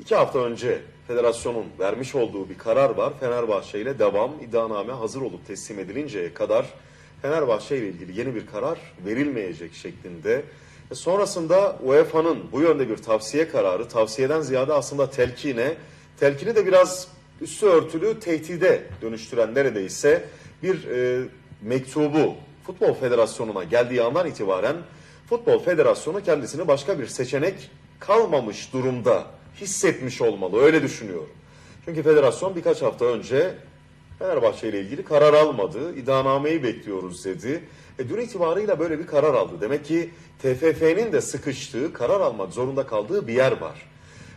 İki hafta önce federasyonun vermiş olduğu bir karar var. Fenerbahçe ile devam iddianame hazır olup teslim edilinceye kadar Fenerbahçe ile ilgili yeni bir karar verilmeyecek şeklinde. E sonrasında UEFA'nın bu yönde bir tavsiye kararı, tavsiyeden ziyade aslında telkine, telkini de biraz üstü örtülü tehdide dönüştüren neredeyse bir e, mektubu Futbol Federasyonu'na geldiği andan itibaren Futbol Federasyonu kendisini başka bir seçenek kalmamış durumda hissetmiş olmalı. Öyle düşünüyorum. Çünkü federasyon birkaç hafta önce Fenerbahçe ile ilgili karar almadı. İddianameyi bekliyoruz dedi. E, dün itibarıyla böyle bir karar aldı. Demek ki TFF'nin de sıkıştığı, karar almak zorunda kaldığı bir yer var.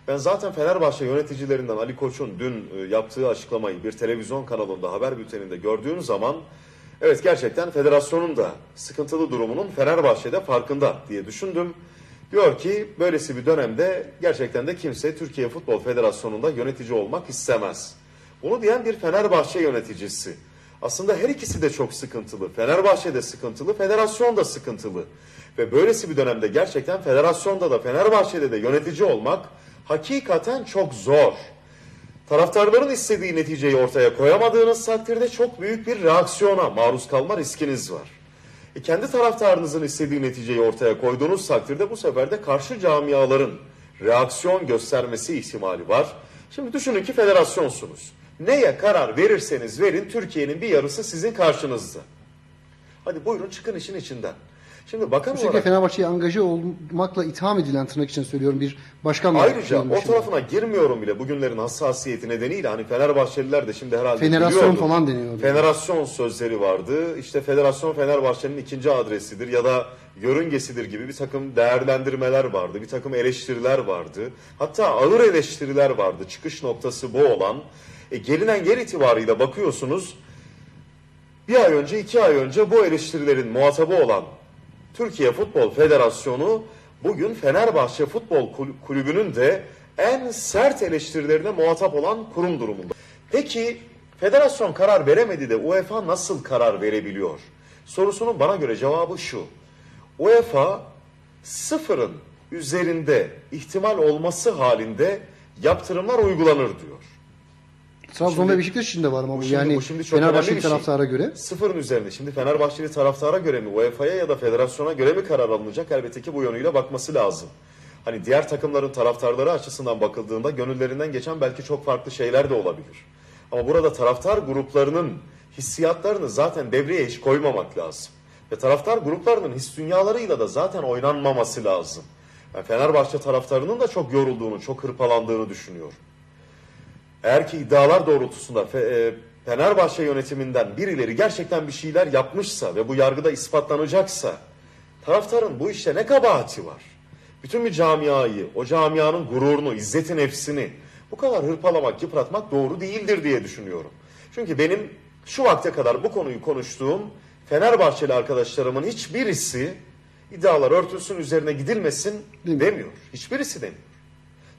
Ben zaten Fenerbahçe yöneticilerinden Ali Koç'un dün e, yaptığı açıklamayı bir televizyon kanalında haber bülteninde gördüğün zaman evet gerçekten federasyonun da sıkıntılı durumunun Fenerbahçe'de farkında diye düşündüm. Diyor ki böylesi bir dönemde gerçekten de kimse Türkiye Futbol Federasyonu'nda yönetici olmak istemez. Bunu diyen bir Fenerbahçe yöneticisi. Aslında her ikisi de çok sıkıntılı. Fenerbahçe de sıkıntılı, federasyon da sıkıntılı. Ve böylesi bir dönemde gerçekten federasyonda da Fenerbahçe'de de yönetici olmak hakikaten çok zor. Taraftarların istediği neticeyi ortaya koyamadığınız takdirde çok büyük bir reaksiyona maruz kalma riskiniz var. E kendi taraftarınızın istediği neticeyi ortaya koyduğunuz takdirde bu sefer de karşı camiaların reaksiyon göstermesi ihtimali var. Şimdi düşünün ki federasyonsunuz. Neye karar verirseniz verin Türkiye'nin bir yarısı sizin karşınızda. Hadi buyurun çıkın işin içinden. Şimdi bakan şekilde olarak Fenerbahçe'ye angaje olmakla itham edilen tırnak için söylüyorum bir başkan ayrıca o şimdi. tarafına girmiyorum bile bugünlerin hassasiyeti nedeniyle hani Fenerbahçeliler de şimdi herhalde Federasyon biliyordur. falan deniyordu. Federasyon sözleri vardı. İşte federasyon Fenerbahçe'nin ikinci adresidir ya da yörüngesidir gibi bir takım değerlendirmeler vardı. Bir takım eleştiriler vardı. Hatta ağır eleştiriler vardı. Çıkış noktası bu olan. E, gelinen yer itibarıyla bakıyorsunuz bir ay önce, iki ay önce bu eleştirilerin muhatabı olan Türkiye Futbol Federasyonu bugün Fenerbahçe Futbol Kul- Kulübü'nün de en sert eleştirilerine muhatap olan kurum durumunda. Peki federasyon karar veremedi de UEFA nasıl karar verebiliyor? Sorusunun bana göre cevabı şu. UEFA sıfırın üzerinde ihtimal olması halinde yaptırımlar uygulanır diyor. Trabzon ve Beşiktaş için de var ama bu, şimdi- yani bu şimdi çok önemli Fenerbahçe bir şey. taraftara göre. Sıfırın üzerinde. Şimdi Fenerbahçeli taraftara göre mi, UEFA'ya ya da federasyona göre mi karar alınacak? Elbette ki bu yönüyle bakması lazım. Hani diğer takımların taraftarları açısından bakıldığında gönüllerinden geçen belki çok farklı şeyler de olabilir. Ama burada taraftar gruplarının hissiyatlarını zaten devreye hiç koymamak lazım. Ve taraftar gruplarının his dünyalarıyla da zaten oynanmaması lazım. Ben Fenerbahçe taraftarının da çok yorulduğunu, çok hırpalandığını düşünüyorum. Eğer ki iddialar doğrultusunda e, Fenerbahçe yönetiminden birileri gerçekten bir şeyler yapmışsa ve bu yargıda ispatlanacaksa taraftarın bu işte ne kabahati var? Bütün bir camiayı, o camianın gururunu, izzeti nefsini bu kadar hırpalamak, yıpratmak doğru değildir diye düşünüyorum. Çünkü benim şu vakte kadar bu konuyu konuştuğum Fenerbahçeli arkadaşlarımın hiçbirisi iddialar örtülsün üzerine gidilmesin demiyor. Hiçbirisi demiyor.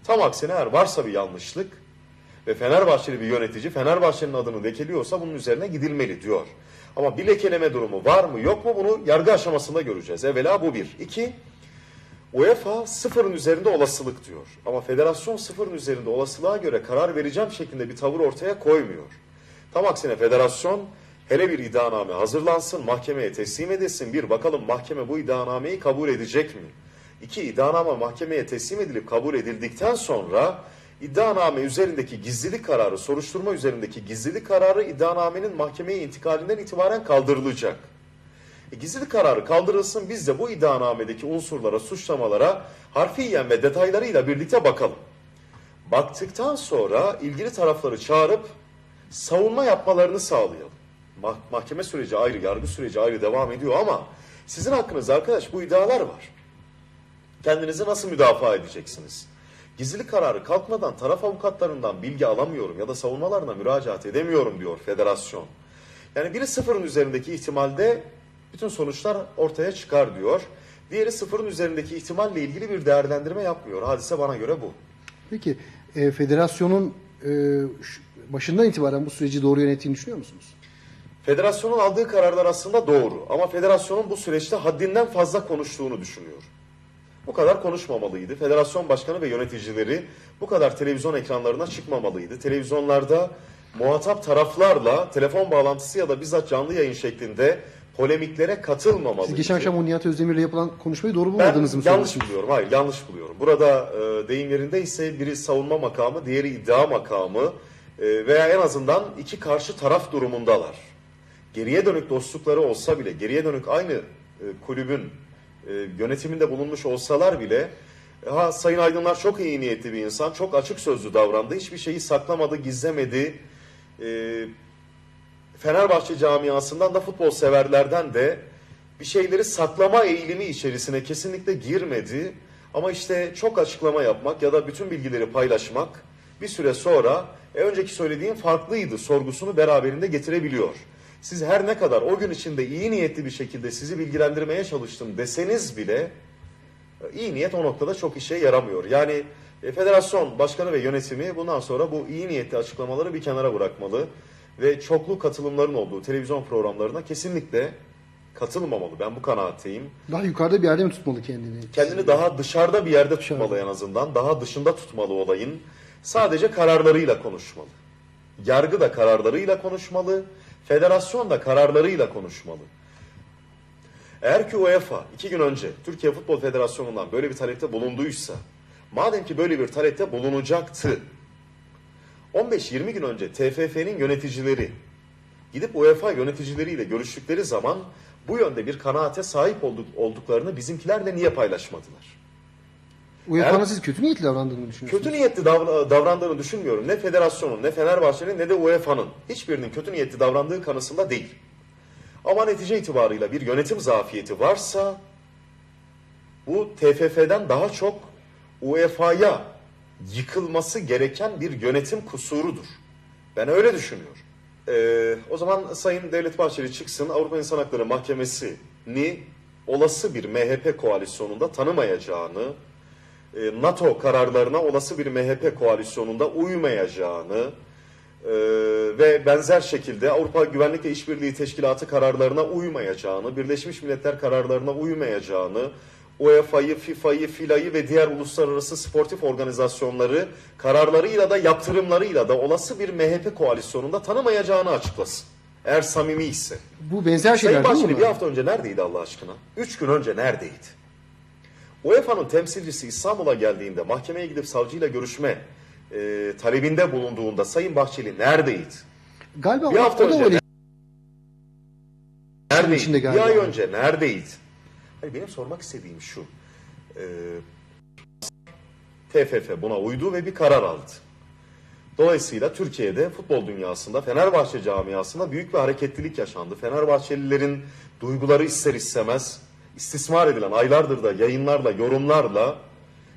Tam aksine eğer varsa bir yanlışlık ve Fenerbahçeli bir yönetici Fenerbahçe'nin adını lekeliyorsa bunun üzerine gidilmeli diyor. Ama bir lekeleme durumu var mı yok mu bunu yargı aşamasında göreceğiz. Evvela bu bir. İki, UEFA sıfırın üzerinde olasılık diyor. Ama federasyon sıfırın üzerinde olasılığa göre karar vereceğim şeklinde bir tavır ortaya koymuyor. Tam aksine federasyon hele bir iddianame hazırlansın, mahkemeye teslim edilsin. Bir bakalım mahkeme bu iddianameyi kabul edecek mi? İki, iddianame mahkemeye teslim edilip kabul edildikten sonra iddianame üzerindeki gizlilik kararı, soruşturma üzerindeki gizlilik kararı iddianamenin mahkemeye intikalinden itibaren kaldırılacak. E, gizlilik kararı kaldırılsın biz de bu iddianamedeki unsurlara, suçlamalara harfiyen ve detaylarıyla birlikte bakalım. Baktıktan sonra ilgili tarafları çağırıp savunma yapmalarını sağlayalım. Mah- mahkeme süreci ayrı, yargı süreci ayrı devam ediyor ama sizin hakkınızda arkadaş bu iddialar var. Kendinizi nasıl müdafaa edeceksiniz? Gizlilik kararı kalkmadan taraf avukatlarından bilgi alamıyorum ya da savunmalarına müracaat edemiyorum diyor federasyon. Yani biri sıfırın üzerindeki ihtimalde bütün sonuçlar ortaya çıkar diyor. Diğeri sıfırın üzerindeki ihtimalle ilgili bir değerlendirme yapmıyor. Hadise bana göre bu. Peki e, federasyonun e, başından itibaren bu süreci doğru yönettiğini düşünüyor musunuz? Federasyonun aldığı kararlar aslında doğru ama federasyonun bu süreçte haddinden fazla konuştuğunu düşünüyorum. Bu kadar konuşmamalıydı. Federasyon başkanı ve yöneticileri bu kadar televizyon ekranlarına çıkmamalıydı. Televizyonlarda muhatap taraflarla telefon bağlantısı ya da bizzat canlı yayın şeklinde polemiklere katılmamalıydı. Siz geçen akşam o Nihat Özdemir'le yapılan konuşmayı doğru Ben bulmadınız mı? yanlış söylüyorsunuz? buluyorum. Hayır yanlış buluyorum. Burada e, deyim yerinde ise biri savunma makamı, diğeri iddia makamı e, veya en azından iki karşı taraf durumundalar. Geriye dönük dostlukları olsa bile, geriye dönük aynı e, kulübün e, yönetiminde bulunmuş olsalar bile ha Sayın Aydınlar çok iyi niyetli bir insan, çok açık sözlü davrandı, hiçbir şeyi saklamadı, gizlemedi. E, Fenerbahçe camiasından da futbol severlerden de bir şeyleri saklama eğilimi içerisine kesinlikle girmedi. Ama işte çok açıklama yapmak ya da bütün bilgileri paylaşmak bir süre sonra e, önceki söylediğim farklıydı sorgusunu beraberinde getirebiliyor. Siz her ne kadar o gün içinde iyi niyetli bir şekilde sizi bilgilendirmeye çalıştım deseniz bile e, iyi niyet o noktada çok işe yaramıyor. Yani e, federasyon başkanı ve yönetimi bundan sonra bu iyi niyetli açıklamaları bir kenara bırakmalı ve çoklu katılımların olduğu televizyon programlarına kesinlikle katılmamalı. Ben bu kanaatteyim. Daha yukarıda bir yerde mi tutmalı kendini? Kendini daha dışarıda bir yerde Dışarıda. tutmalı en azından. Daha dışında tutmalı olayın. Sadece kararlarıyla konuşmalı. Yargı da kararlarıyla konuşmalı. Federasyon da kararlarıyla konuşmalı. Eğer ki UEFA iki gün önce Türkiye Futbol Federasyonu'ndan böyle bir talepte bulunduysa, madem ki böyle bir talepte bulunacaktı, 15-20 gün önce TFF'nin yöneticileri gidip UEFA yöneticileriyle görüştükleri zaman bu yönde bir kanaate sahip olduk, olduklarını bizimkilerle niye paylaşmadılar? UEFA'nın siz kötü niyetli davrandığını düşünüyorsunuz. Kötü niyetli davra- davrandığını düşünmüyorum. Ne federasyonun, ne Fenerbahçe'nin, ne de UEFA'nın. Hiçbirinin kötü niyetli davrandığı kanısında değil. Ama netice itibarıyla bir yönetim zafiyeti varsa bu TFF'den daha çok UEFA'ya yıkılması gereken bir yönetim kusurudur. Ben öyle düşünüyorum. Ee, o zaman Sayın Devlet Bahçeli çıksın Avrupa İnsan Hakları Mahkemesi'ni olası bir MHP koalisyonunda tanımayacağını, NATO kararlarına olası bir MHP koalisyonunda uymayacağını e, ve benzer şekilde Avrupa Güvenlik ve İşbirliği Teşkilatı kararlarına uymayacağını, Birleşmiş Milletler kararlarına uymayacağını, UEFA'yı, FIFA'yı, FILA'yı ve diğer uluslararası sportif organizasyonları kararlarıyla da yaptırımlarıyla da olası bir MHP koalisyonunda tanımayacağını açıklasın. Eğer samimi ise. Bu benzer şeyler Sayın değil mi? Bir hafta önce neredeydi Allah aşkına? Üç gün önce neredeydi? UEFA'nın temsilcisi İstanbul'a geldiğinde mahkemeye gidip savcıyla görüşme e, talebinde bulunduğunda Sayın Bahçeli neredeydi? Galiba Bir hafta o da önce öyle. Neredeydi? Bir ay önce neredeydi? Hayır, benim sormak istediğim şu. E, TFF buna uydu ve bir karar aldı. Dolayısıyla Türkiye'de futbol dünyasında, Fenerbahçe camiasında büyük bir hareketlilik yaşandı. Fenerbahçelilerin duyguları ister istemez istismar edilen aylardır da yayınlarla, yorumlarla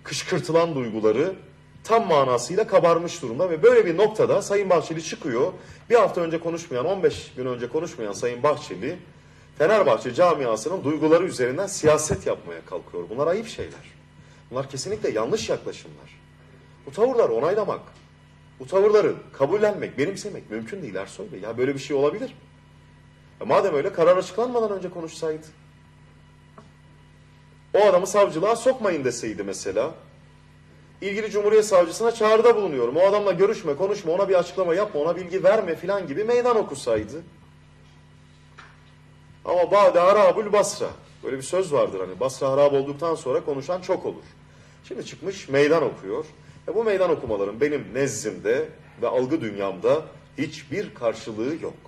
kışkırtılan duyguları tam manasıyla kabarmış durumda ve böyle bir noktada Sayın Bahçeli çıkıyor. Bir hafta önce konuşmayan, 15 gün önce konuşmayan Sayın Bahçeli Fenerbahçe camiasının duyguları üzerinden siyaset yapmaya kalkıyor. Bunlar ayıp şeyler. Bunlar kesinlikle yanlış yaklaşımlar. Bu tavırları onaylamak, bu tavırları kabullenmek, benimsemek mümkün değil Ersoy Bey. Ya böyle bir şey olabilir mi? Ya madem öyle karar açıklanmadan önce konuşsaydı. O adamı savcılığa sokmayın deseydi mesela. İlgili Cumhuriyet Savcısına çağrıda bulunuyorum. O adamla görüşme, konuşma, ona bir açıklama yapma, ona bilgi verme filan gibi meydan okusaydı. Ama Bade Harabül Basra. Böyle bir söz vardır hani. Basra harap olduktan sonra konuşan çok olur. Şimdi çıkmış meydan okuyor. Ve bu meydan okumaların benim nezdimde ve algı dünyamda hiçbir karşılığı yok.